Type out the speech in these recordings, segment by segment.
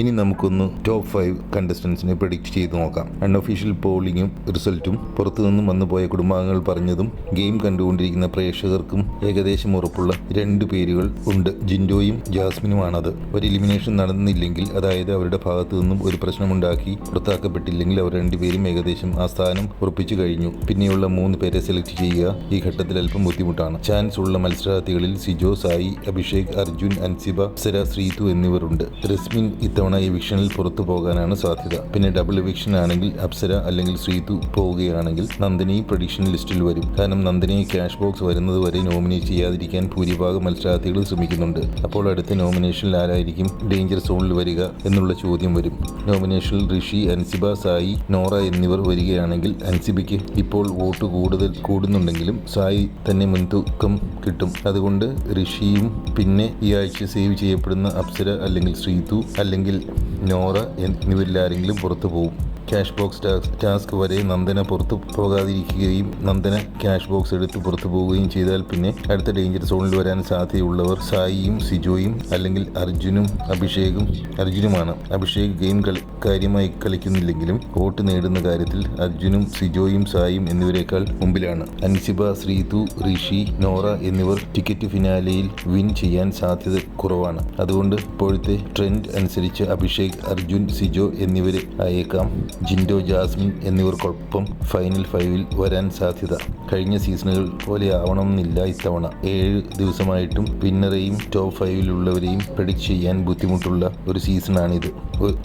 ഇനി നമുക്കൊന്ന് top five കണ്ടസ്റ്റൻസിനെ predict ചെയ്ത് നോക്കാം. അൺഒഫീഷ്യൽ പോളിംഗും റിസൾട്ടും പുറത്തുനിന്നും വന്നുപോയ കുടുംബാംഗങ്ങൾ പറഞ്ഞതും ഗെയിം കണ്ടുകൊണ്ടിരിക്കുന്ന പ്രേക്ഷകർക്കും ഏകദേശം ഉറപ്പുള്ള രണ്ട് പേരുകൾ ഉണ്ട്. ജിൻഡോയും ജാസ്മിനുമാണത്. ഒരു എലിമിനേഷൻ നടന്നില്ലെങ്കിൽ അതായത് അവരുടെ ഭാഗത്തു നിന്നും ഒരു പ്രശ്നമുണ്ടാക്കി പുറത്താക്കപ്പെട്ടില്ലെങ്കിൽ അവർ രണ്ടുപേരും ഏകദേശം ആ സ്ഥാനം ഉറപ്പിച്ചു കഴിഞ്ഞു. പിന്നെയുള്ള മൂന്ന് പേരെ സെലക്ട് ചെയ്യുക ഈ ഘട്ടത്തിൽ അല്പം ബുദ്ധിമുട്ടാണ്. ചാൻസ് ഉള്ള മത്സരാർത്ഥികളിൽ സിജോ സായി അഭിഷേക് അർജുൻ അൻസിബ സര ശ്രീതു എന്നിവരുണ്ട്. രസ്മിൻ ഇത്തവണ എവിക്ഷനിൽ പുറത്തു പോകാനാണ് സാധ്യത. പിന്നെ ഡബിൾ വിക്ഷൻ ആണെങ്കിൽ അപ്സര അല്ലെങ്കിൽ ശ്രീതു പോവുകയാണെങ്കിൽ നന്ദിനി പ്രഡിക്ഷൻ ലിസ്റ്റിൽ വരും. കാരണം നന്ദിനി ക്യാഷ് ബോക്സ് വരുന്നത് വരെ നോമിനേറ്റ് ചെയ്യാതിരിക്കാൻ ഭൂരിഭാഗം മത്സരാർത്ഥികൾ ശ്രമിക്കുന്നുണ്ട്. അപ്പോൾ അടുത്ത നോമിനേഷനിൽ ആരായിരിക്കും ഡേഞ്ചർ സോണിൽ വരിക എന്നുള്ള ചോദ്യം വരും. നോമിനേഷനിൽ ഋഷി അൻസിബ സായി നോറ എന്നിവർ വരികയാണെങ്കിൽ അൻസിബയ്ക്ക് ഇപ്പോൾ വോട്ട് കൂടുതൽ കൂടുന്നുണ്ടെങ്കിലും സായി തന്നെ മുൻതൂക്കം കിട്ടും. അതുകൊണ്ട് ഋഷിയും പിന്നെ ഈ ആഴ്ച സേവ് ചെയ്യപ്പെടുന്ന അപ്സര അല്ലെങ്കിൽ ശ്രീതു അല്ലെങ്കിൽ നോറ എന്നിവരിലാരെങ്കിലും പുറത്തു പോകും ക്യാഷ് ബോക്സ് ടാസ്ക് വരെ നന്ദന പുറത്തു പോകാതിരിക്കുകയും നന്ദന ക്യാഷ് ബോക്സ് എടുത്ത് പുറത്തു പോവുകയും ചെയ്താൽ പിന്നെ അടുത്ത ഡേഞ്ചർ സോണിൽ വരാൻ സാധ്യതയുള്ളവർ സായിയും സിജോയും അല്ലെങ്കിൽ അർജുനും അഭിഷേകും അർജുനുമാണ്. അഭിഷേക് ഗെയിം കാര്യമായി കളിക്കുന്നില്ലെങ്കിലും വോട്ട് നേടുന്ന കാര്യത്തിൽ അർജുനും സിജോയും സായും എന്നിവരെക്കാൾ മുമ്പിലാണ്. അൻസിബ ശ്രീതു ഋഷി നോറ എന്നിവർ ടിക്കറ്റ് ഫിനാലെയിൽ വിൻ ചെയ്യാൻ സാധ്യത കുറവാണ്. അതുകൊണ്ട് ഇപ്പോഴത്തെ ട്രെൻഡ് അനുസരിച്ച് അഭിഷേക് അർജുൻ സിജോ എന്നിവരെ ആയേക്കാം ജിൻഡോ ജാസ്മിൻ എന്നിവർക്കൊപ്പം ഫൈനൽ ഫൈവിൽ വരാൻ സാധ്യത. കഴിഞ്ഞ സീസണുകൾ പോലെ ആവണമെന്നില്ല ഇത്തവണ. ഏഴ് ദിവസമായിട്ടും വിന്നറേയും ടോപ്പ് ഫൈവിലുള്ളവരെയും പ്രഡിക്റ്റ് ചെയ്യാൻ ബുദ്ധിമുട്ടുള്ള ഒരു സീസണാണിത്.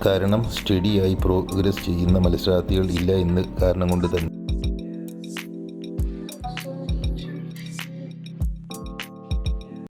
കാരണം സ്റ്റഡിയായി പ്രോഗ്രസ് ചെയ്യുന്ന മത്സരാർത്ഥികൾ ഇല്ല എന്ന് കാരണം കൊണ്ട് തന്നെ.